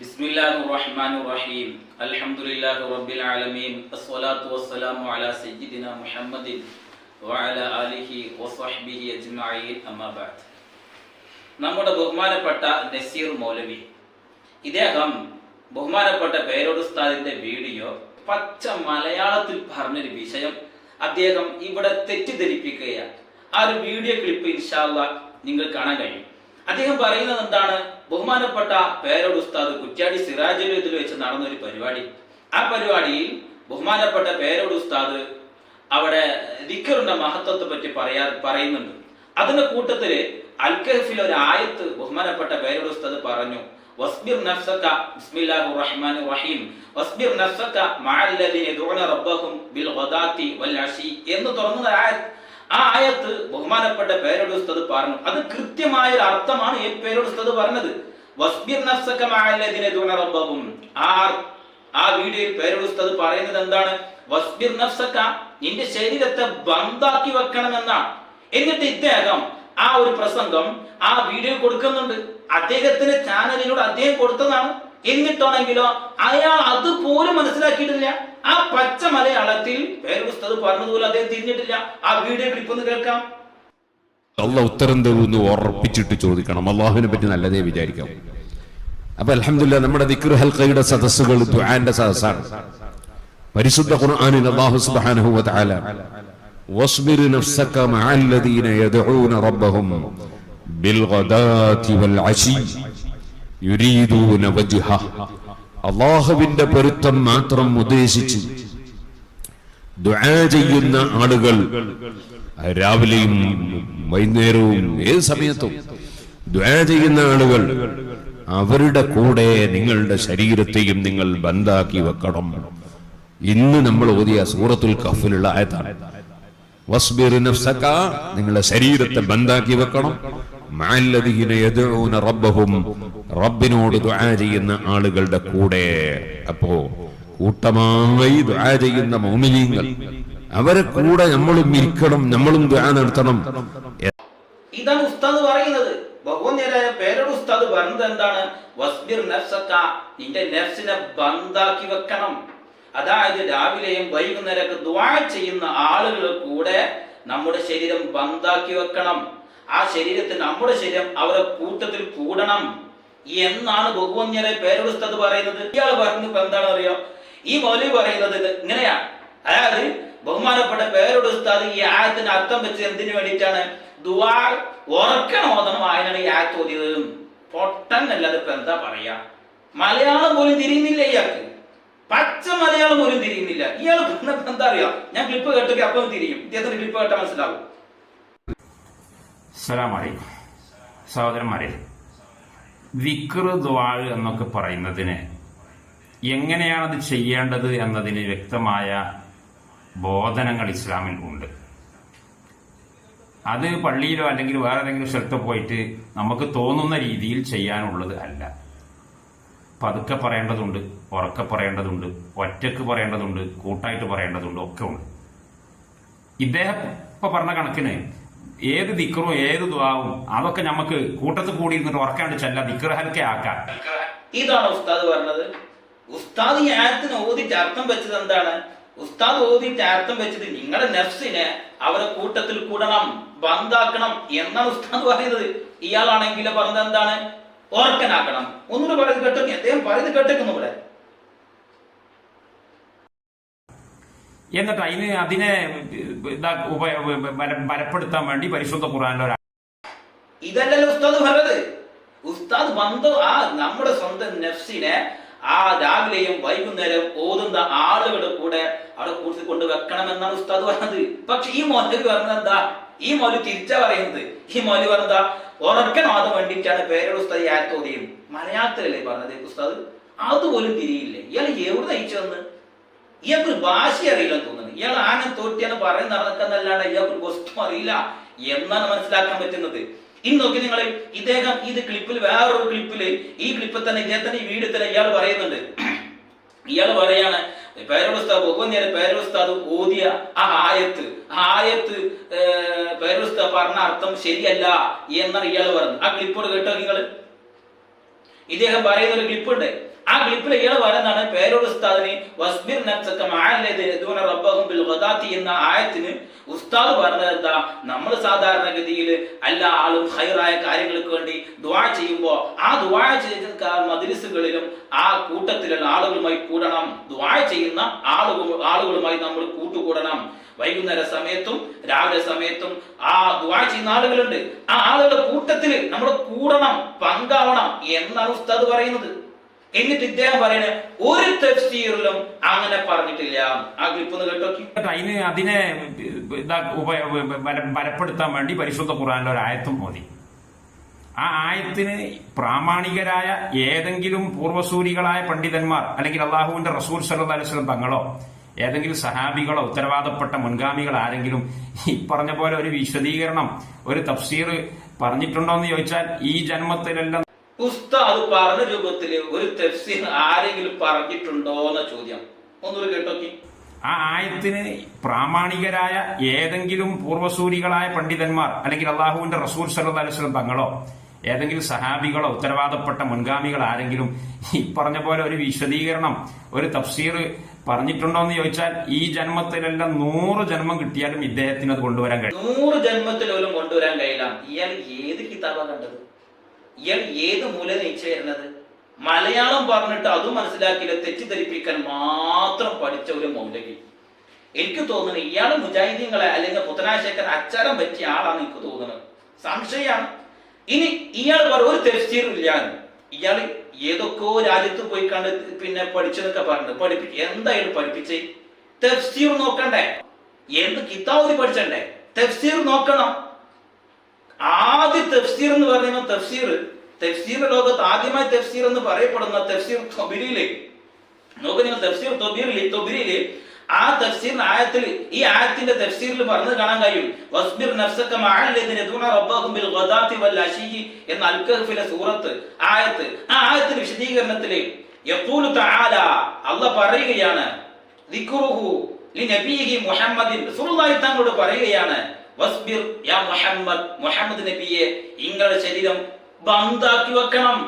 بسم الله الرحمن الرحيم الحمد لله رب العالمين الصلاة والسلام على سيدنا محمد وعلى آله وصحبه أجمعين أما بعد നമ്മുടെ ബഹുമാനപ്പെട്ട നസീർ മൗലവി ഇദ്ദേഹം ബഹുമാനപ്പെട്ട പേരോട് ഉസ്താദിന്റെ വീഡിയോ പച്ച മലയാളത്തിൽ പറഞ്ഞൊരു വിഷയം അദ്ദേഹം ഇവിടെ തെറ്റിദ്ധരിപ്പിക്കുകയാണ് ആ ഒരു വീഡിയോ ക്ലിപ്പ് ഇൻഷാല്ല നിങ്ങൾ കാണാൻ കഴിയും അദ്ദേഹം പറയുന്നത് എന്താണ് ബഹുമാനപ്പെട്ട പേരോട് ഉസ്താദ് കുറ്റ്യാടി സിറാജുൽ ഇതിൽ വെച്ച് നടന്ന ഒരു പരിപാടി. ആ പരിപാടിയിൽ ബഹുമാനപ്പെട്ട പേരോട് ഉസ്താദ് അവിടെ ദിക്കറിന്റെ മഹത്വത്തെ പറ്റി പറയാ പറയുന്നുണ്ട്. അതിന്റെ കൂട്ടത്തിൽ അൽക്കഹഫിൽ ഒരു ആയത്ത് ബഹുമാനപ്പെട്ട പേരോട് ഉസ്താദ് പറഞ്ഞു. വസ്ബിർ നഫ്സക ബിസ്മില്ലാഹിർ റഹീം. വസ്ബിർ നഫ്സക മഅല്ലദീന റബ്ബഹും ബിൽ വൽ എന്ന് തുടങ്ങുന്ന ആയത്ത്. ആ ആയത്ത് ബഹുമാനപ്പെട്ട പേരോട് ഉസ്താദ് പറഞ്ഞു. അത് കൃത്യമായ ഒരു അർത്ഥമാണ് ഈ പേരോട് ഉസ്താദ് പറഞ്ഞത്. ആ വീഡിയോയിൽ പേരോടുസ്തത് പറയുന്നത് എന്താണ്? വസ്ബിർ നഫ്സക നിന്റെ ശരീരത്തെ ബന്ധാക്കി വെക്കണമെന്നാണ്. എന്നിട്ട് ഇദ്ദേഹം ആ ഒരു പ്രസംഗം ആ വീഡിയോ കൊടുക്കുന്നുണ്ട്. അദ്ദേഹത്തിന്റെ ചാനലിലൂടെ അദ്ദേഹം കൊടുത്തതാണ്. എന്നിട്ടാണെങ്കിലോ അയാൾ അതുപോലും മനസ്സിലാക്കിയിട്ടില്ല. ആ പച്ച മലയാളത്തിൽ വേറെ ഉസ്താദ് പറഞ്ഞതുപോലെ അദ്ദേഹം തിരിഞ്ഞിട്ടില്ല. ആ വീഡിയോ ക്ലിപ്പ് ഒന്ന് കേൾക്കാം. അല്ല ഉത്തരം തരുമെന്ന് ഉറപ്പിച്ചിട്ട് ചോദിക്കണം. അള്ളാഹുവിനെ പറ്റി നല്ലതേ വിചാരിക്കാം. അപ്പൊ അലഹമില്ല നമ്മുടെ ദിക്ർ ഹൽക്കയുടെ സദസ്സുകൾ ദുആന്റെ സദസ്സാണ്. പരിശുദ്ധ ഖുർആനിൽ അല്ലാഹു സുബ്ഹാനഹു വ തആല വസ്ബിർ നഫ്സക മഅല്ലദീന യദഊന റബ്ബഹും ബിൽ ഗദാതി വൽ അശി യുരീദൂന വജ്ഹ. അള്ളാഹുവിന്റെ പൊരുത്തം മാത്രം ഉദ്ദേശിച്ച് ദുആ ചെയ്യുന്ന ആളുകൾ രാവിലെയും വൈകുന്നേരവും ഏത് സമയത്തും ദുആ ചെയ്യുന്ന ആളുകൾ അവരുടെ കൂടെ നിങ്ങളുടെ ശരീരത്തെയും നിങ്ങൾ ബന്ധാക്കി വെക്കണം. ഇന്ന് നമ്മൾ ഓതിയ സൂറത്തുൽ കഫിലുള്ള ആയത്താണ്. നഫ്സക നിങ്ങളുടെ ശരീരത്തെ ബന്ധാക്കി വെക്കണം. റബ്ബഹും റബ്ബിനോട് ദുആ ചെയ്യുന്ന ആളുകളുടെ കൂടെ. അപ്പോ കൂട്ടമായി ദുആ ചെയ്യുന്ന മോമിനീങ്ങൾ അവരെ കൂടെ നമ്മളും ഇരിക്കണം നമ്മളും ദുആ നടത്തണം. ഇതാണ് ഉസ്താദ് പറയുന്നത്. ബഹുവന്യരായ പേരുടെ ഉസ്താദ് പറഞ്ഞത് എന്താണ്? വസ്ബിർ നഫ്സക നിന്റെ നഫ്സിനെ ബന്ധാക്കി വെക്കണം. അതായത് രാവിലെയും വൈകുന്നേരമൊക്കെ ദുആ ചെയ്യുന്ന ആളുകളുടെ കൂടെ നമ്മുടെ ശരീരം ബന്ദാക്കി വെക്കണം. ആ ശരീരത്തിൽ നമ്മുടെ ശരീരം അവരെ കൂട്ടത്തിൽ കൂടണം എന്നാണ് ബഹുവന്യരെ പേരുസ്തത് പറയുന്നത്. ഇയാൾ പറഞ്ഞത് ഇപ്പൊ എന്താണ് അറിയാം ഈ മൗലി പറയുന്നത് ഇങ്ങനെയാണ് അതായത് ബഹുമാനപ്പെട്ട പേരുടെ ഉസ്താദ് ഈ ആയത്തിന് അർത്ഥം വെച്ച് എന്തിനു വേണ്ടിയിട്ടാണ്? ദുവാ ഉറക്കണം ഓതണം ആയനാണ് ഈ ആയത്ത് ഓതിയത്? പൊട്ടൻ ഇപ്പൊ എന്താ പറയാ? മലയാളം പോലും തിരിയുന്നില്ല ഇയാൾക്ക്. പച്ച മലയാളം പോലും തിരിയുന്നില്ല. ഇയാൾ പറഞ്ഞപ്പോ എന്താ അറിയാം? ഞാൻ ക്ലിപ്പ് കേട്ടൊക്കെ അപ്പം തിരിയും. ഇദ്ദേഹത്തിന് ക്ലിപ്പ് കേട്ടാൽ മനസ്സിലാവും. അസ്സലാമലൈക്കും സഹോദരന്മാരെ വിക്ർ ദ്വാഴ് എന്നൊക്കെ പറയുന്നതിന് എങ്ങനെയാണത് ചെയ്യേണ്ടത് എന്നതിന് വ്യക്തമായ ബോധനങ്ങൾ ഇസ്ലാമിൽ ഉണ്ട്. അത് പള്ളിയിലോ അല്ലെങ്കിൽ വേറെ ഏതെങ്കിലും സ്ഥലത്തോ പോയിട്ട് നമുക്ക് തോന്നുന്ന രീതിയിൽ ചെയ്യാനുള്ളത് അല്ല. പതുക്കെ പറയേണ്ടതുണ്ട് ഉറക്കെ പറയേണ്ടതുണ്ട് ഒറ്റയ്ക്ക് പറയേണ്ടതുണ്ട് കൂട്ടായിട്ട് പറയേണ്ടതുണ്ട് ഒക്കെ ഉണ്ട്. ഇദ്ദേഹം ഇപ്പൊ പറഞ്ഞ കണക്കിന് ഏത് ദിക്കറും ഏത് ദ്വാവും അതൊക്കെ നമുക്ക് കൂട്ടത്തിൽ കൂടി ഇരുന്നിട്ട് ഉറക്കാണ്ട് ചെല്ല ദിക്കറഹൽക്കെ ആക്കാം. ഇതാണ് ഉസ്താദ് പറഞ്ഞത്. ഉസ്താദ് ഈ ആയത്തിന് ഓതിട്ട് അർത്ഥം വെച്ചത് എന്താണ്? ഉസ്താദ് ഓതിട്ട് അർത്ഥം വെച്ചത് നിങ്ങളുടെ നെഫ്സിനെ അവരെ കൂട്ടത്തിൽ കൂടണം ബന്ധാക്കണം എന്നാണ് ഉസ്താദ് പറയുന്നത്. ഇയാളാണെങ്കിൽ പറഞ്ഞത് എന്താണ്? ഓർക്കനാക്കണം ഒന്നുകൂടെ പറയുന്നത് കേട്ടോ അദ്ദേഹം പറയുന്നത് കേട്ടേക്കുന്നു ഇവിടെ. എന്നിട്ട് അതിന് അതിനെ ഇതാ ബലപ്പെടുത്താൻ വേണ്ടി പരിശുദ്ധ ഖുറാനിലെ ഒരു ഇതല്ലല്ലോ ഉസ്താദ് പറഞ്ഞത്. ഉസ്താദ് ബന്ധം ആ നമ്മുടെ സ്വന്തം നെഫ്സിനെ ആ രാവിലെയും വൈകുന്നേരം ഓതുന്ന ആളുകളുടെ കൂടെ അവിടെ കൂട്ടി കൊണ്ട് വെക്കണമെന്നാണ് ഉസ്താദ് പറഞ്ഞത്. പക്ഷെ ഈ മോലക്ക് പറഞ്ഞത് എന്താ? ഈ മോൽ തിരിച്ചാ പറയുന്നത്. ഈ മോൽ പറഞ്ഞാ ഉറക്കണം അത് വേണ്ടിയിട്ടാണ് പേരോട് ഉസ്താദ് യാത്തോതിയും മലയാളത്തിലല്ലേ പറഞ്ഞത് ഉസ്താദ്? അതുപോലും തിരിയില്ലേ? ഇയാൾ എവിടെ നയിച്ചതെന്ന്? ഇയാൾക്ക് ഭാഷ അറിയില്ല തോന്നുന്നത് ഇയാൾ ആന തോറ്റിയാണ് പറയുന്ന നടക്കുന്നല്ലാണ്ട് ഇയാൾക്ക് വസ്തു അറിയില്ല എന്നാണ് മനസ്സിലാക്കാൻ പറ്റുന്നത്. ഇന്ന് നോക്കി നിങ്ങൾ ഇദ്ദേഹം ഇത് ക്ലിപ്പിൽ വേറൊരു ക്ലിപ്പിൽ ഈ ക്ലിപ്പിൽ തന്നെ ഇദ്ദേഹത്തിന്റെ ഈ വീഡിയോ തന്നെ ഇയാൾ പറയുന്നുണ്ട്. ഇയാൾ പറയാണ് പേരുസ്താദ് ബഹുനേര പേരുസ്താദ് ഓതിയ ആ ആയത്ത് ആയത്ത് പേരവസ്ഥ പറഞ്ഞ അർത്ഥം ശരിയല്ല എന്നാണ് ഇയാൾ പറഞ്ഞത്. ആ ക്ലിപ്പോട് കേട്ടോ നിങ്ങൾ ഇദ്ദേഹം പറയുന്ന ഒരു ക്ലിപ്പുണ്ട് ആ ക്ലിപ്പിൽ ഇയാൾ പറയുന്നതാണ് പേരോട് ഉസ്താദിന് വസ്ബിർ റബ്ബഹും എന്ന ആയത്തിന് ഉസ്താദ് പറഞ്ഞത് എന്താ? നമ്മൾ സാധാരണഗതിയിൽ എല്ലാ ആളും ഹൈറായ കാര്യങ്ങൾക്ക് വേണ്ടി ദുആ ചെയ്യുമ്പോൾ ആ ദുആ ചെയ്ത മദ്രസുകളിലും ആ കൂട്ടത്തിലുള്ള ആളുകളുമായി കൂടണം. ദുആ ചെയ്യുന്ന ആളുകൾ ആളുകളുമായി നമ്മൾ കൂട്ടുകൂടണം. വൈകുന്നേര സമയത്തും രാവിലെ സമയത്തും ആ ദുആ ചെയ്യുന്ന ആളുകളുണ്ട്. ആ ആളുകളുടെ കൂട്ടത്തിൽ നമ്മൾ കൂടണം പങ്കാവണം എന്നാണ് ഉസ്താദ് പറയുന്നത്. എന്നിട്ട് ഇദ്ദേഹം പറയുന്നത് ഒരു തഫ്സീറിലും അങ്ങനെ പറഞ്ഞിട്ടില്ല. ആ ക്ലിപ്പ് ഒന്ന് കേട്ടോ അതിന് അതിനെ ബലപ്പെടുത്താൻ വേണ്ടി പരിശുദ്ധ ഖുറാനിലെ ഒരു ആയത്തും മോദി ആ ആയത്തിന് പ്രാമാണികരായ ഏതെങ്കിലും പൂർവസൂരികളായ പണ്ഡിതന്മാർ അല്ലെങ്കിൽ അള്ളാഹുവിന്റെ റസൂൽ സല്ലല്ലാഹു അലൈഹി വസല്ലം തങ്ങളോ ഏതെങ്കിലും സഹാബികളോ ഉത്തരവാദപ്പെട്ട മുൻഗാമികൾ ആരെങ്കിലും ഈ പറഞ്ഞ പോലെ ഒരു വിശദീകരണം ഒരു തഫ്സീർ പറഞ്ഞിട്ടുണ്ടോ എന്ന് ചോദിച്ചാൽ ഈ ജന്മത്തിലെല്ലാം ഉസ്താദ് പറഞ്ഞ രൂപത്തിൽ ഒരു തഫ്സീർ ആരെങ്കിലും പറഞ്ഞിട്ടുണ്ടോ എന്ന ചോദ്യം. ഒന്നുകൂടി കേട്ടോക്കി. ആ ആയത്തിന് പ്രാമാണികരായ ഏതെങ്കിലും പൂർവസൂരികളായ പണ്ഡിതന്മാർ അല്ലെങ്കിൽ അള്ളാഹുവിന്റെ റസൂർ അലൈഹി വസല്ലം തങ്ങളോ ഏതെങ്കിലും സഹാബികളോ ഉത്തരവാദപ്പെട്ട മുൻഗാമികൾ ആരെങ്കിലും ഈ പറഞ്ഞ പോലെ ഒരു വിശദീകരണം ഒരു തഫ്സീർ പറഞ്ഞിട്ടുണ്ടോ എന്ന് ചോദിച്ചാൽ ഈ ജന്മത്തിലെല്ലാം നൂറ് ജന്മം കിട്ടിയാലും ഇദ്ദേഹത്തിന് അത് കൊണ്ടുവരാൻ കഴിയും. നൂറ് ജന്മത്തിൽ പോലും കൊണ്ടുവരാൻ കഴിയില്ല. ഇയാൾ ഏത് കിതാബാണ് കണ്ടത്? ഇയാൾ ഏത് മൂല നയിച്ചു വരുന്നത് മലയാളം പറഞ്ഞിട്ട് അതും മനസ്സിലാക്കില്ല തെറ്റിദ്ധരിപ്പിക്കാൻ മാത്രം പഠിച്ച ഒരു മൗലവി. എനിക്ക് തോന്നുന്നു ഇയാൾ മുജാഹിദീങ്ങളെ അല്ലെങ്കിൽ പുത്തനാശേഖർ അച്ചാരം പറ്റിയ ആളാണ് എനിക്ക് തോന്നുന്നത്. സംശയമാണ്. ഇനി ഇയാൾ പറ ഒരു തെഫ്സീർ ഇല്ല. ഇയാൾ ഏതൊക്കെയോ രാജ്യത്ത് പോയി കണ്ട് പിന്നെ പഠിച്ചെന്നൊക്കെ പറഞ്ഞു പഠിപ്പിച്ച് എന്തായാലും പഠിപ്പിച്ചേ. തെഫ്സീർ നോക്കണ്ടേ? എന്ത് കിതാബ് പഠിച്ചണ്ടേ? തെഫ്സീർ നോക്കണം. ആദ്യ തഫ്സീർ എന്ന് പറയുന്ന തഫ്സീർ തഫ്സീർ ലോകത്ത് ആദ്യമായി തഫ്സീർ എന്ന് പറയപ്പെടുന്ന തഫ്സീർ തൊബിരിയിലെ. നോക്ക് നിങ്ങൾ തഫ്സീർ തൊബിരിലെ തൊബിരിയിലെ ആ തഫ്സീർ ആയത്തിൽ ഈ ആയത്തിന്റെ തഫ്സീറിൽ പറഞ്ഞു കാണാൻ കഴിയും. വസ്ബിർ നഫ്സക മഅല്ലദീന റബ്ബഹും ബിൽ ഗദാതി വൽ അശീ എന്ന അൽ സൂറത്ത് ആയത്ത്. ആ ആയത്തിന്റെ വിശദീകരണത്തിൽ യഖൂലു തആല അല്ലാഹ് പറയുകയാണ് ദിക്റുഹു ലി ലിനബിയിഹി മുഹമ്മദിൻ റസൂലുള്ളാഹി തങ്ങളോട് പറയുകയാണ് വസ്ബിർ യാ മുഹമ്മദ് മുഹമ്മദ് നബിയെ നിങ്ങളുടെ ശരീരം ബന്ധാക്കി വെക്കണം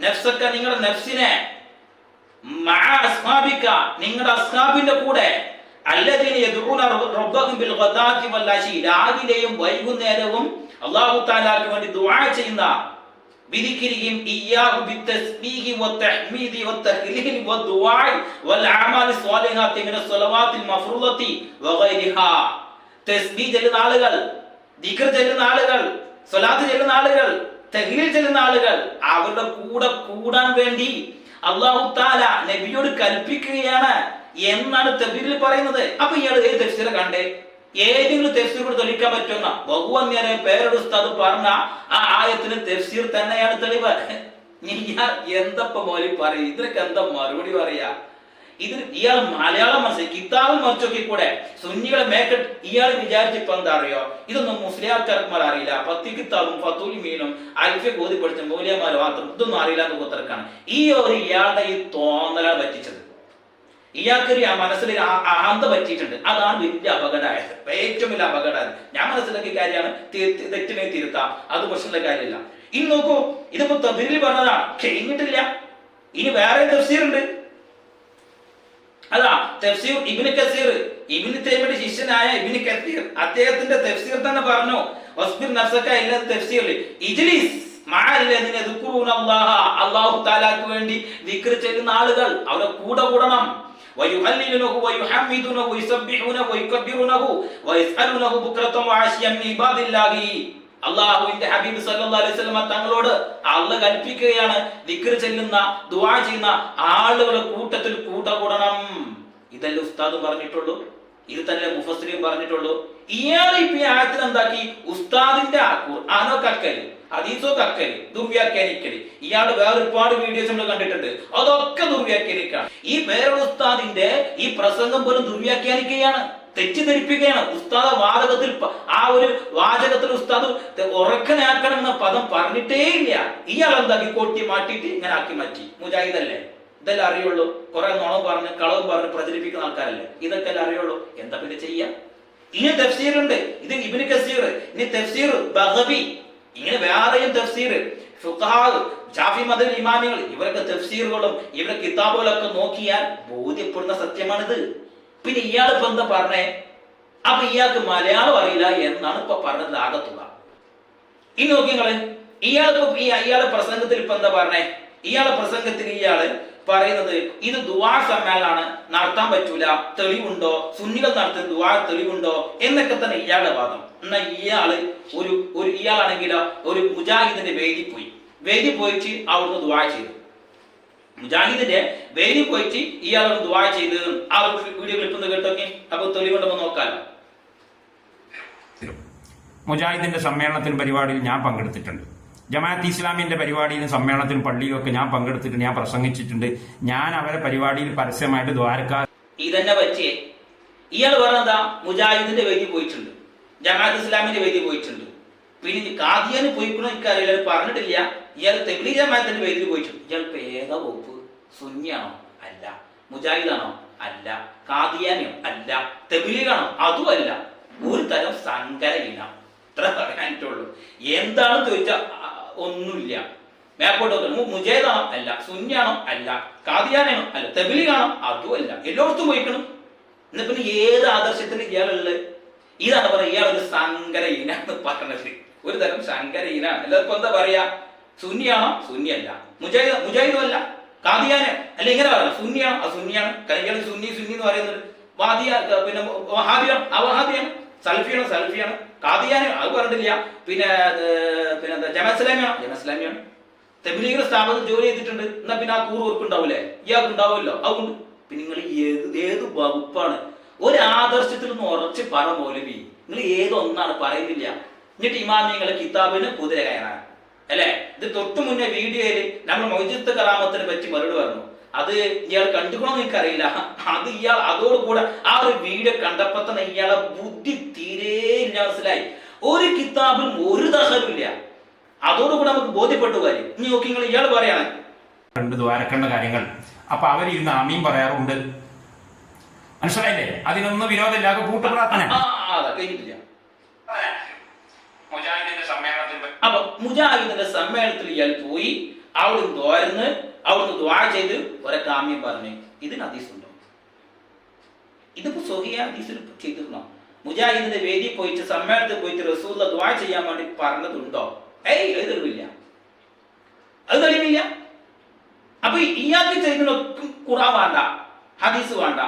നഫ്സക്ക നിങ്ങളുടെ നഫ്സിനെ മഅ അസ്ഹാബിക നിങ്ങളുടെ അസ്ഹാബിന്റെ കൂടെ അല്ലദീന യദ്ഊന റബ്ബഹും ബിൽ ഗദാത്തി വൽ അശി രാവിലെയും വൈകുന്നേരവും അല്ലാഹു തആലക്ക് വേണ്ടി ദുആ ചെയ്യുന്ന بذكرهم إياه بالتسبيح والتحميد والتهليل والدعاء والأعمال الصالحات من الصلوات المفروضة وغيرها തസ്ബീ ചെല്ലുന്ന ആളുകൾ ദിഖർ ചെല്ലുന്ന ആളുകൾ സ്വലാത്ത് ചെല്ലുന്ന ആളുകൾ തഹ്ലീൽ ചെല്ലുന്ന ആളുകൾ അവരുടെ കൂടെ കൂടാൻ വേണ്ടി അള്ളാഹു താല നബിയോട് കൽപ്പിക്കുകയാണ് എന്നാണ് തബീരിൽ പറയുന്നത്. അപ്പൊ ഇയാൾ ഏത് തഫ്സീറ കണ്ടേ? ഏതെങ്കിലും തെഫ്സീർ കൂടെ തെളിയിക്കാൻ പറ്റുന്ന ബഹുവന്യരെ പേരുടെ ഉസ്താദ് പറഞ്ഞ ആ ആയത്തിന് തെഫ്സീർ തന്നെയാണ് തെളിവ്. നീ എന്തപ്പ മോലി പറയും? ഇതിനൊക്കെ എന്താ മറുപടി പറയാ? ഇതിന് ഇയാൾ മലയാളം മനസ്സിലാക്കി കിതാബിൽ മറിച്ചൊക്കെ കൂടെ സുന്നികളെ മേക്കട്ട് ഇയാൾ വിചാരിച്ചപ്പോ എന്താ അറിയോ? ഇതൊന്നും മുസ്ലിയാക്കാർമാർ അറിയില്ല. പത്തി കിതാബും ഫത്തൂലി മീനും അൽഫ കോതി പഠിച്ച മൂല്യന്മാർ മാത്രം ഇതൊന്നും അറിയില്ല എന്ന് പുത്രക്കാണ് ഈ ഒരു ഇയാളുടെ ഈ തോന്നലാണ് പറ്റിച്ചത്. ഇയാൾക്കൊരു ആ മനസ്സിൽ ആന്ത പറ്റിയിട്ടുണ്ട്. അതാണ് വലിയ അപകടമായത്. ഏറ്റവും വലിയ അപകടമായത്. ഞാൻ മനസ്സിലാക്കിയ കാര്യമാണ് തെറ്റിനെ തിരുത്താം. അത് പ്രശ്നമുള്ള കാര്യമില്ല. ഇനി നോക്കൂ ഇതിപ്പോ തബിരിൽ പറഞ്ഞതാണ്. കഴിഞ്ഞിട്ടില്ല ഇനി വേറെ തഫ്സീർ ഉണ്ട് അതാ തഫ്സീർ ഇബ്നു കസീർ ഇബ്നു തൈമിയുടെ ശിഷ്യനായ ഇബ്നു കസീർ അദ്ദേഹത്തിന്റെ തഫ്സീർ തന്നെ പറഞ്ഞു വസ്ബിർ നഫ്സക ഇല്ല തഫ്സീറിൽ ഇജ്ലിസ് മഅല്ലദീന യദ്കുറൂന അല്ലാഹ അല്ലാഹു തആലാക്ക് വേണ്ടി ദിക്ർ ചെയ്യുന്ന ആളുകൾ അവരെ കൂടെ കൂടണം ويهللونه ويحمدونه ويسبحونه ويكبرونه ويسألونه بكرة وعشيا من عباد الله അള്ളാഹുവിന്റെ ഹബീബ് സല്ലല്ലാഹു അലൈഹി വസല്ലമ തങ്ങളോട് അള്ള കൽപ്പിക്കുകയാണ്. ദിക്ർ ചെല്ലുന്ന ദുവാ ചെയ്യുന്ന ആളുകളുടെ കൂട്ടത്തിൽ കൂട്ടകൂടണം. ഇതല്ലേ ഉസ്താദും പറഞ്ഞിട്ടുള്ളൂ. ഇത് തന്നെ മുഫസ്ലിയും പറഞ്ഞിട്ടുള്ളൂ. ഇയാൾ ഇപ്പൊ ഈ ആയത്തിൽ എന്താക്കി? ഉസ്താദിന്റെ ആ ഖുർആനോ കക്കൽ അതീസോ കക്കൽ ദുർവ്യാഖ്യാനിക്കൽ. ഇയാൾ വേറെ ഒരുപാട് വീഡിയോസ് നമ്മൾ കണ്ടിട്ടുണ്ട്. അതൊക്കെ ദുർവ്യാഖ്യാനിക്കാണ്. ഈ വേറൊരു ഉസ്താദിന്റെ ഈ പ്രസംഗം പോലും ദുർവ്യാഖ്യാനിക്കുകയാണ്. തെറ്റിദ്ധരിപ്പിക്കുകയാണ്. ഉസ്താദ് വാചകത്തിൽ ആ ഒരു വാചകത്തിൽ ഉസ്താദ് ഉറക്കനാക്കണം എന്ന പദം പറഞ്ഞിട്ടേ ഇല്ല ഇയാൾ എന്താക്കി? കൊട്ടി മാറ്റിയിട്ട് ഇങ്ങനെ ആക്കി മാറ്റി. മുജാഹിദല്ലേ? ഇതെല്ലാം അറിയുള്ളൂ. കുറെ നുണവും പറഞ്ഞ് കളവും പറഞ്ഞ് പ്രചരിപ്പിക്കുന്ന ആൾക്കാരല്ലേ? ഇതൊക്കെ അല്ലേ അറിയുള്ളൂ. എന്താ പിന്നെ ചെയ്യാം? ഇനി തഫ്സീറുണ്ട് ഇത് ഇബിന് കസീർ. ഇനി തഫ്സീർ ബഹബി ഇങ്ങനെ വേറെയും തഫ്സീർ. ഫുഖഹാ ഷാഫി മദൽ ഇമാമികൾ. ഇവരൊക്കെ തഫ്സീറുകളും ഇവരുടെ കിതാബുകളൊക്കെ നോക്കിയാൽ ബോധ്യപ്പെടുന്ന സത്യമാണിത്. പിന്നെ ഇയാൾ ഇപ്പൊ എന്താ പറഞ്ഞേ? അപ്പൊ ഇയാൾക്ക് മലയാളം അറിയില്ല എന്നാണ് ഇപ്പൊ പറഞ്ഞത് ആകത്തുക. ഇനി നോക്കി നിങ്ങൾ ഇയാളിപ്പോ ഈ ഇയാളെ പ്രസംഗത്തിൽ ഇപ്പൊ എന്താ പറഞ്ഞേ? ഇയാളെ പ്രസംഗത്തിൽ ഇയാൾ പറയുന്നത് ഇത് ദുവാ സമ്മേളനാണ് നടത്താൻ പറ്റൂല തെളിവുണ്ടോ? സുന്നികൾ നടത്തുന്ന ദുവാ തെളിവുണ്ടോ? എന്നൊക്കെ തന്നെ ഇയാളുടെ വാദം. എന്നാ ഇയാൾ ഒരു ഒരു ഇയാളാണെങ്കിലോ ഒരു മുജാഹിദിന്റെ വേദി പോയി. വേദി പോയിട്ട് അവിടുന്ന് ദുവാ ചെയ്തു. മുജാഹിദിന്റെ വേലി പോയിട്ട് ഇയാളോട് ദുബായ് ചെയ്ത് ആ ഒരു വീഡിയോ ക്ലിപ്പ് കേട്ടോക്കെ. അപ്പൊ തെളിവുണ്ടെന്ന് നോക്കാലോ. മുജാഹിദിന്റെ സമ്മേളനത്തിന് പരിപാടിയിൽ ഞാൻ പങ്കെടുത്തിട്ടുണ്ട്. ജമാഅത്ത് ഇസ്ലാമിന്റെ പരിപാടിയിലും സമ്മേളനത്തിലും പള്ളിയിലൊക്കെ ഞാൻ പങ്കെടുത്തിട്ടുണ്ട്. ഞാൻ പ്രസംഗിച്ചിട്ടുണ്ട്. ഞാൻ അവരെ പരിപാടിയിൽ പരസ്യമായിട്ട് ദ്വാരക്ക ഇതന്നെ പറ്റിയേ. ഇയാൾ പറഞ്ഞതാ മുജാഹിദിന്റെ വേദി പോയിട്ടുണ്ട്. ജമാഅത്ത് ഇസ്ലാമിന്റെ വേദി പോയിട്ടുണ്ട്. പിന്നെ കാദിയാന് പോയിക്കണോ എനിക്കറിയില്ല. പറഞ്ഞിട്ടില്ല. ഇയാൾ തെബിലി ജമാഅത്തിന്റെ പേരിൽ പോയിട്ടുണ്ട് ഇയാൾ ഇപ്പൊ ഏതാ വകുപ്പ് സുന്നിയാണോ? അല്ല. മുജാഹിദാണോ? അല്ല. കാദിയാനിയോ അല്ല. തെബ്ലീഗാണോ? അതും അല്ല ഒരു തരം സങ്കര ഇനം ഇത്ര പറയാനിട്ടുള്ളൂ എന്താണെന്ന് ചോദിച്ചാൽ ഒന്നുമില്ല. മേപ്പോട്ട് നോക്കണം മുജേദാണോ അല്ല. സുന്നിയാണോ? അല്ല. കാദിയാനാണോ അല്ല. തെബിലിയാണോ അതും അല്ല എല്ലായിടത്തും പോയിക്കണം. എന്നാ പിന്നെ ഏത് ആദർശത്തിന് ഇയാളുള്ളത്? ഇതാണ് പറയുക ഇയാൾ ഒരു സങ്കര ഇനാന്ന് പറഞ്ഞത്. ഒരു തരം സങ്കര ഇനാണ് എല്ലാവർക്കും എന്താ പറയാ? സുന്നിയാണോ? സുന്നിയല്ല. മുജാഹിദ് മുജാഹിദും അല്ല കാദിയാന അല്ല ഇങ്ങനെ പറയാം സുന്നിയാണോ? ആ സുന്നിയാണ്. ഇയാൾ സുന്നി സുന്നി എന്ന് പറയുന്നത് വാദിയ പിന്നെ വഹാബിയാണ്. ആ വഹാബിയാണ്. സൽഫിയാണ് സൽഫിയാണ്. കാദിയാനോ അത് പറഞ്ഞിട്ടില്ല. പിന്നെ പിന്നെ ജമസ്ലാമിയാണ് ജമസ്ലാമിയാണ് തെബിലീഗർ സ്ഥാപനത്തിൽ ജോലി ചെയ്തിട്ടുണ്ട്. എന്നാ പിന്നെ ആ കൂറ് ഉറപ്പ് ഉണ്ടാവൂലേ ഇയാൾക്ക് ഉണ്ടാവുമല്ലോ. അതുകൊണ്ട് പിന്നെ നിങ്ങൾ ഏത് ഏത് വകുപ്പാണ്? ഒരു ആദർശത്തിൽ നിന്ന് ഉറച്ച് പറ മൗലവി. നിങ്ങൾ ഏതൊന്നാണ് പറയുന്നില്ല. എന്നിട്ട് ഇമാമിങ്ങളെ കിതാബിന് കുതിര കയറാൻ. അല്ലേ? ഇത് തൊട്ടു മുന്നേ വീഡിയോയിൽ നമ്മൾ മൊയ്ജിത്ത് കലാമത്തിനെ പറ്റി മറുപടി പറഞ്ഞു. അത് ഇയാൾ കണ്ടുക്കണമെന്ന് എനിക്കറിയില്ല. അത് ഇയാൾ അതോടുകൂടെ ആ ഒരു വീഡിയോ കണ്ടപ്പോ തന്നെ ഇയാളെ ബുദ്ധി തീരെ ഇല്ല മനസ്സിലായി. ഒരു കിതാബിലും ഒരു ദഹലുമില്ല അതോടുകൂടെ നമുക്ക് ബോധ്യപ്പെട്ടു കാര്യം. ഇനി നോക്കി നിങ്ങൾ ഇയാൾ പറയാണ്. കണ്ട് ദ്വാരക്കണ്ട കാര്യങ്ങൾ. അപ്പൊ അവരിരുന്ന് ആമീൻ പറയാറുണ്ട്. മനസ്സിലായില്ലേ? അതിനൊന്നും വിനോദമില്ലാതെ കൂട്ടുപ്രാർത്ഥന ആ ആ, അതാ കഴിഞ്ഞിട്ടില്ല. മുജാഹിദിന്റെ അപ്പൊ മുജാഹിദിന്റെ സമ്മേളനത്തിൽ ഇയാൾ പോയി അവിടുന്ന് തോരന്ന് അവിടുന്ന് ദ്വാ ചെയ്ത് ഒരെ കാമ്യം പറഞ്ഞു. ഇതിന് ഹദീസുണ്ടോ? ഇതിപ്പോ സ്വഹിയ ഹദീസിൽ ചെയ്തിരുന്നോ മുജാഹിദിന്റെ വേദി പോയിട്ട് സമ്മേളനത്തിൽ പോയിട്ട് റസൂല ദ്വാ ചെയ്യാൻ വേണ്ടി പറഞ്ഞതുണ്ടോ? ഏയ് അത് തെളിവില്ല. അത് തെളിവില്ല. അപ്പൊ ഇയാൾക്ക് ചെയ്യുന്നതൊക്കെ കുറ വേണ്ട ഹദീസ് വേണ്ട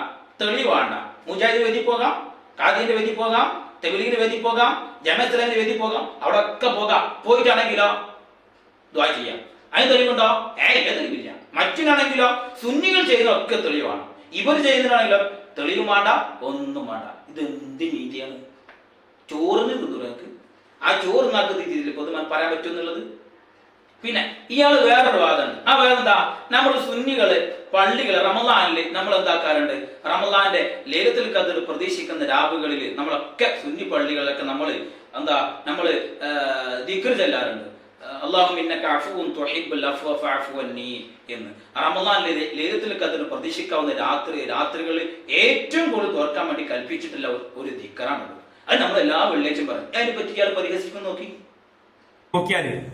തെളിവ് വേണ്ട. മുജാഹിദ് വേദി പോകാം കാദിന്റെ വേദി പോകാം തെബിലിന്റെ വേദി പോകാം ജമസ്ലാമിന്റെ വേദി പോകാം അവിടെ ഒക്കെ പോകാം. പോയിട്ടാണെങ്കിലോ ദ്വാ ചെയ്യാം. അതിന് തെളിവുണ്ടോ? അത് തെളിവില്ല. മറ്റിനാണെങ്കിലോ സുന്നികൾ ചെയ്യുന്നതൊക്കെ തെളിവാണ്. ഇവർ ചെയ്യുന്നതാണെങ്കിലോ തെളിവ് വേണ്ട ഒന്നും വേണ്ട. ഇത് എന്ത് നീതിയാണ് ചോറിന് ആ ചോറ് നാക്ക് രീതിയിൽ പൊതുമാൻ പറയാൻ പറ്റുമെന്നുള്ളത് പിന്നെ ഇയാൾ വേറൊരു വാദമുണ്ട്. ആ വാദം എന്താ? നമ്മൾ സുന്നികൾ പള്ളികൾ റമദാനിൽ നമ്മൾ എന്താക്കാറുണ്ട്? റമദാന്റെ ലേലത്തിൽ കതിർ പ്രതീക്ഷിക്കുന്ന രാവുകളിൽ നമ്മളൊക്കെ സുന്നി പള്ളികളിലൊക്കെ നമ്മൾ എന്താ? നമ്മൾ ദിക്ർ ചെല്ലാറുണ്ട്. എന്ന്. ലേലത്തിൽ കതിർ പ്രതീക്ഷിക്കാവുന്ന രാത്രി രാത്രികളിൽ ഏറ്റവും കൂടുതൽ ഓർക്കാൻ വേണ്ടി കൽപ്പിച്ചിട്ടുള്ള ഒരു- ദിക്കറാണത് അത് നമ്മൾ എല്ലാ വെള്ളിയാഴ്ചയും പറയും. അതിനെ പറ്റി ഇയാൾ നോക്കി. നോക്കിയാൽ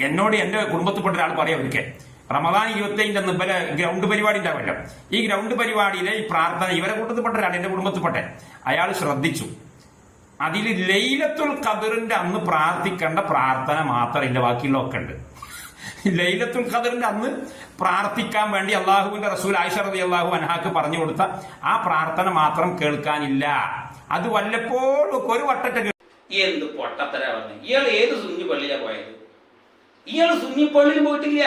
എന്നോട് എന്റെ കുടുംബത്തിൽപ്പെട്ട ഒരാൾ പറയാം ഒരിക്കൽ റമദാൻ ഇരുപത്തി അന്ന് പല ഗ്രൗണ്ട് പരിപാടി ഉണ്ടാവല്ലോ. ഈ ഗ്രൗണ്ട് പരിപാടിയിലെ ഈ പ്രാർത്ഥന ഇവരെ കൂട്ടത്തിൽപ്പെട്ട ഒരാൾ എന്റെ കുടുംബത്തിൽപ്പെട്ട. അയാൾ ശ്രദ്ധിച്ചു. അതിൽ ലൈലത്തുൽ ഖദറിന്റെ അന്ന് പ്രാർത്ഥിക്കേണ്ട പ്രാർത്ഥന മാത്രമില്ല ബാക്കിയുള്ളതൊക്കെ ഉണ്ട്. ലൈലത്തുൽ ഖദറിന്റെ അന്ന് പ്രാർത്ഥിക്കാൻ വേണ്ടി അള്ളാഹുവിന്റെ റസൂൽ ആയിഷ അള്ളാഹു അൻഹാക്ക് പറഞ്ഞു കൊടുത്ത ആ പ്രാർത്ഥന മാത്രം കേൾക്കാനില്ല. അത് വല്ലപ്പോഴും ഒക്കെ ഒരു വട്ടത്തെ എന്ത് പൊട്ടത്തരാ പറഞ്ഞു? ഇയാൾ ഏത് സുഞ്ഞു പള്ളിയിലാണ് പോയത്? ഇയാൾ സുന്നി പള്ളിയിൽ പോയിട്ടില്ല.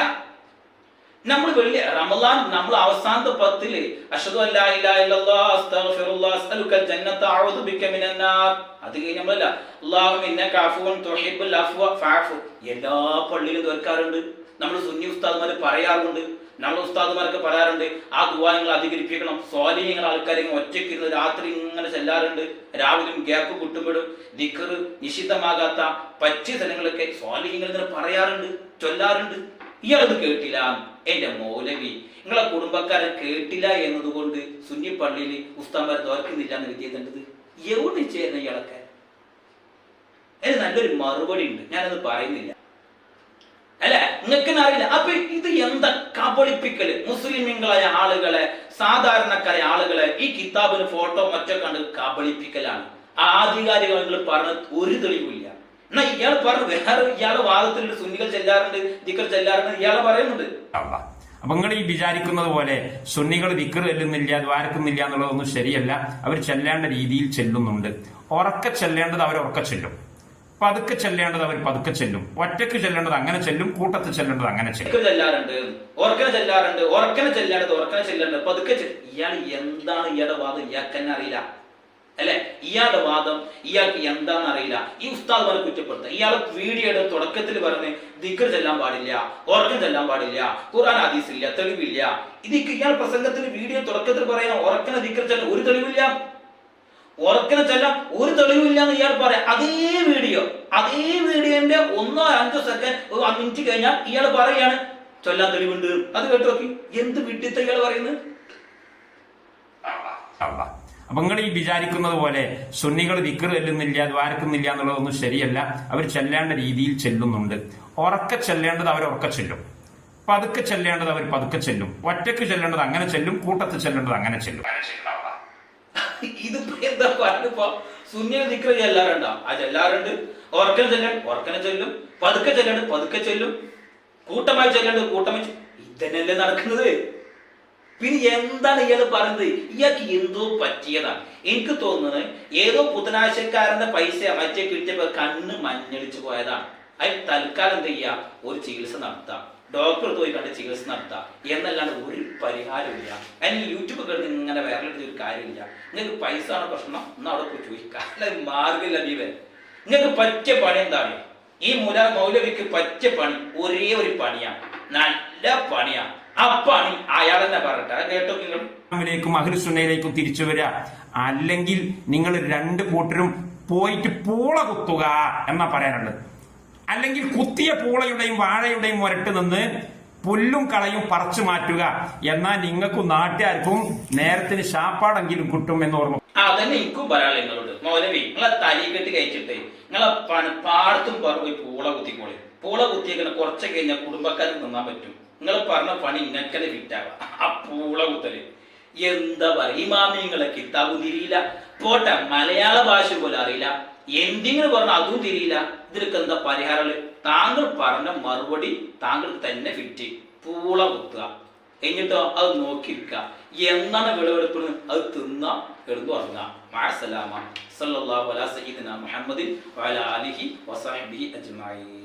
നമ്മൾ വെള്ളി റമദാൻ നമ്മൾ അവസാനത്തെ പത്തിൽ അഷദു അല്ലാ ഇലാ ഇല്ലല്ലാഹ് അസ്തഗ്ഫിറുല്ലാഹ് അസ്അലുക ജന്നത അഊദു ബിക മിനന്നാർ നാർ. അത് നമ്മളല്ല അല്ലാഹുമ്മ ഇന്നക അഫുവൻ തുഹിബ്ബുൽ അഫ്വ ഫഅഫു എല്ലാ പള്ളിയിലും തീർക്കാറുണ്ട് നമ്മൾ സുന്നി ഉസ്താദ്മാർ പറയാറുണ്ട്. നമ്മൾ ഉസ്താദുമാരൊക്കെ പറയാറുണ്ട് ആ ദുആ നിങ്ങൾ അധികരിപ്പിക്കണം സ്വാധീനങ്ങൾ ആൾക്കാരെ ഒറ്റയ്ക്ക് ഇരുന്ന് രാത്രി ഇങ്ങനെ ചെല്ലാറുണ്ട് രാവിലെയും ഗ്യാപ്പ് കിട്ടുമ്പോഴും ദിക്കറ് നിഷിദ്ധമാകാത്ത പറ്റിയ സ്ഥലങ്ങളൊക്കെ സ്വാധീനങ്ങൾ ഇങ്ങനെ പറയാറുണ്ട് ചൊല്ലാറുണ്ട്. ഇയാളത് കേട്ടില്ല എന്റെ മൗലവി. നിങ്ങളെ കുടുംബക്കാരൻ കേട്ടില്ല എന്നതുകൊണ്ട് സുന്നി പള്ളിയിൽ ഉസ്താന്മാർ തോർക്കുന്നില്ല എന്ന് വിദ്യതേണ്ടത് എവിടെ ചേരുന്ന ഇയാളൊക്കെ? അതിന് നല്ലൊരു മറുപടി ഉണ്ട് ഞാനത് പറയുന്നില്ല. അല്ലെ? നിങ്ങൾക്ക് അറിയില്ല അപ്പൊ ഇത് എന്താ കബളിപ്പിക്കൽ? മുസ്ലിമുകളായ ആളുകളെ സാധാരണക്കാരായ ആളുകളെ ഈ കിതാബിന് ഫോട്ടോ മറ്റോ കണ്ട് കബളിപ്പിക്കലാണ്. ആധികാരികൾ പറഞ്ഞ ഒരു തെളിവില്ല എന്നാ ഇയാൾ പറഞ്ഞു വേറെ ഇയാളെ വാദത്തിൽ സുന്നികൾ ചെല്ലാറുണ്ട് ദിക്കർ ചെല്ലാറുണ്ട് ഇയാളെ പറയുന്നുണ്ട്. അപ്പൊ നിങ്ങൾ ഈ വിചാരിക്കുന്നത് പോലെ സുന്നികൾ ദിക്കർ ചെല്ലുന്നില്ല ദ്വാരക്കുന്നില്ല എന്നുള്ളതൊന്നും ശരിയല്ല. അവർ ചെല്ലേണ്ട രീതിയിൽ ചെല്ലുന്നുണ്ട്. ഉറക്ക ചെല്ലേണ്ടത് അവർ ഉറക്ക ചെല്ലും. പതുക്കെ ചെല്ലേണ്ടത് അവർ പതുക്കെ ചെല്ലും. ഒറ്റയ്ക്ക് ചെല്ലേണ്ടത് അങ്ങനെ ചെല്ലും കൂട്ടത്തിൽ ചെല്ലേണ്ടത് അങ്ങനെ ചെല്ലും. ചെല്ലാറുണ്ട് ഓർക്കനെ ചെല്ലാറുണ്ട് ഓർക്കനെ ചെല്ലേണ്ടത് ഓർക്കനെ ചെല്ലേണ്ടത് പതുക്കെ ഇയാൾ എന്താണ് ഇയാളുടെ വാദം? ഇയാൾക്ക് തന്നെ അറിയില്ല. അല്ലെ? ഇയാളുടെ വാദം ഇയാൾക്ക് എന്താണെന്ന് അറിയില്ല. ഈ ഉസ്താദ് പറഞ്ഞ് കുറ്റപ്പെടുത്തുക ഇയാളെ വീഡിയോയുടെ തുടക്കത്തിൽ പറഞ്ഞ് ദിക്കർ ചെല്ലാൻ പാടില്ല ഓർക്കൻ ചെല്ലാൻ പാടില്ല ഖുർആൻ ഹദീസില്ല തെളിവില്ല. ഇത് ഇയാൾ പ്രസംഗത്തിൽ വീഡിയോ തുടക്കത്തിൽ പറയുന്ന ഓർക്കനെ ദിക്കർ ചെല്ലാൻ ഒരു തെളിവില്ല. ഉറക്കനെ ചെല്ലാം ഒരു തെളിവില്ല എന്ന് ഇയാൾ പറയാം. അതേ വീഡിയോ അതേ വീഡിയോന്റെ ഒന്നോ അഞ്ചോ സെക്കൻഡ് മിനിറ്റ് കഴിഞ്ഞാൽ ഇയാൾ പറയാണ് ചൊല്ലാൻ തെളിവുണ്ട്. അത് കേട്ടു നോക്കി. എന്ത് വിട്ടിത്ത ഇയാൾ പറയുന്നത്? അപ്പൊ നിങ്ങൾ ഈ വിചാരിക്കുന്നത് പോലെ സുന്നികൾ ദിക്കർ ചെല്ലുന്നില്ല ദ്വാരക്കുന്നില്ല എന്നുള്ളതൊന്നും ശരിയല്ല. അവർ ചെല്ലേണ്ട രീതിയിൽ ചെല്ലുന്നുണ്ട്. ഉറക്കെ ചെല്ലേണ്ടത് അവർ ഉറക്കെ ചെല്ലും. പതുക്കെ ചെല്ലേണ്ടത് അവർ പതുക്കെ ചെല്ലും. ഒറ്റയ്ക്ക് ചെല്ലേണ്ടത് അങ്ങനെ ചെല്ലും. കൂട്ടത്ത് ചെല്ലേണ്ടത് അങ്ങനെ ചെല്ലും. ഇതിപ്പോ എന്താ പറഞ്ഞപ്പോ? സുന്നിയ നിക്കറ് ചെല്ലാറുണ്ടോ ആ ചെല്ലാറുണ്ട് ഓർക്കനെ ചെല്ലണ്ട് ഓർക്കനെ ചെല്ലും. പതുക്കെ ചെല്ലണ്ട് പതുക്കെ ചെല്ലും. കൂട്ടമായി ചെല്ലണ്ട് കൂട്ടമായി ഇതന്നെയല്ലേ നടക്കുന്നത്? പിന്നെ എന്താണ് ഇയാൾ പറയുന്നത്? ഇയാൾക്ക് എന്തോ പറ്റിയതാണ്. എനിക്ക് തോന്നുന്നത് ഏതോ ബുധനാഴ്ചക്കാരന്റെ പൈസ മറ്റേ കിട്ടിയപ്പോ കണ്ണ് മഞ്ഞളിച്ചു പോയതാണ്. അതിൽ തൽക്കാലം എന്ത് ചെയ്യുക ഒരു ചികിത്സ നടത്താം. ഡോക്ടർ പോയി കണ്ട് ചികിത്സ നടത്താം. എന്നല്ലാണ്ട് ഒരു പരിഹാരമില്ല അതിന് യൂട്യൂബ് കണ്ട് ഇങ്ങനെ വേറെ ഒരു കാര്യമില്ല. നിങ്ങൾക്ക് പൈസ ആണ് പ്രശ്നം എന്നവിടെ പോയി ചോദിക്കാം. അല്ല മാർഗമില്ല ജീവൻ നിങ്ങൾക്ക് പറ്റിയ പണി എന്താണ്? ഈ മുല മൗലവിക്ക് പറ്റിയ പണി ഒരേ ഒരു പണിയാണ് നല്ല പണിയാണ് ആ പണി നിങ്ങൾ? തിരിച്ചു വരിക. അല്ലെങ്കിൽ നിങ്ങൾ രണ്ട് കൂട്ടരും പോയിട്ട് പൂള കുത്തുക എന്നാ പറയാനുള്ളത്. അല്ലെങ്കിൽ കുത്തിയ പൂളയുടെയും വാഴയുടെയും ഒരട്ട് നിന്ന് പുല്ലും കളയും പറിച്ചു മാറ്റുക. എന്നാൽ നിങ്ങൾക്കും നാട്ടുകാർക്കും നേരത്തിന് ശാപ്പാടെങ്കിലും കിട്ടും എന്ന് ഓർമ്മ അതന്നെ എനിക്കും പറയാനുള്ള നിങ്ങളോട്. മൗലവി നിങ്ങളെ തലി കെട്ടി കഴിച്ചിട്ട് നിങ്ങളെ പാടത്തും പറഞ്ഞു പൂള കുത്തിക്കോളി. പൂള കുത്തിയേക്കുന്ന കുറച്ച് കഴിഞ്ഞാൽ കുടുംബക്കാർക്ക് നിന്നാൻ പറ്റും. നിങ്ങൾ പറഞ്ഞ പണി ഇങ്ങക്കനെ ഫിറ്റാവാ ആ പൂള കുത്തൽ. എന്താ പറയുക ഇമാമി നിങ്ങളെ കിതാബും തിരിയില്ല. പോട്ടെ മലയാള ഭാഷ പോലും അറിയില്ല. എന്തെങ്കിലും പറഞ്ഞാൽ അതും തിരിയില്ല. ഇതിനൊക്കെ എന്താ പരിഹാരം താങ്കൾ പറഞ്ഞ മറുപടി താങ്കൾ തന്നെ ഫിറ്റ് പൂള കുത്തുക. എന്നിട്ടോ അത് നോക്കിയിരിക്കുക. എന്നാണ് വിളവെടുപ്പ് അത് തിന്ന എടുത്തു ഉറങ്ങുക. മാസലാമ സല്ലല്ലാഹു അലാ സയ്യിദിന അജ്മഈൻ.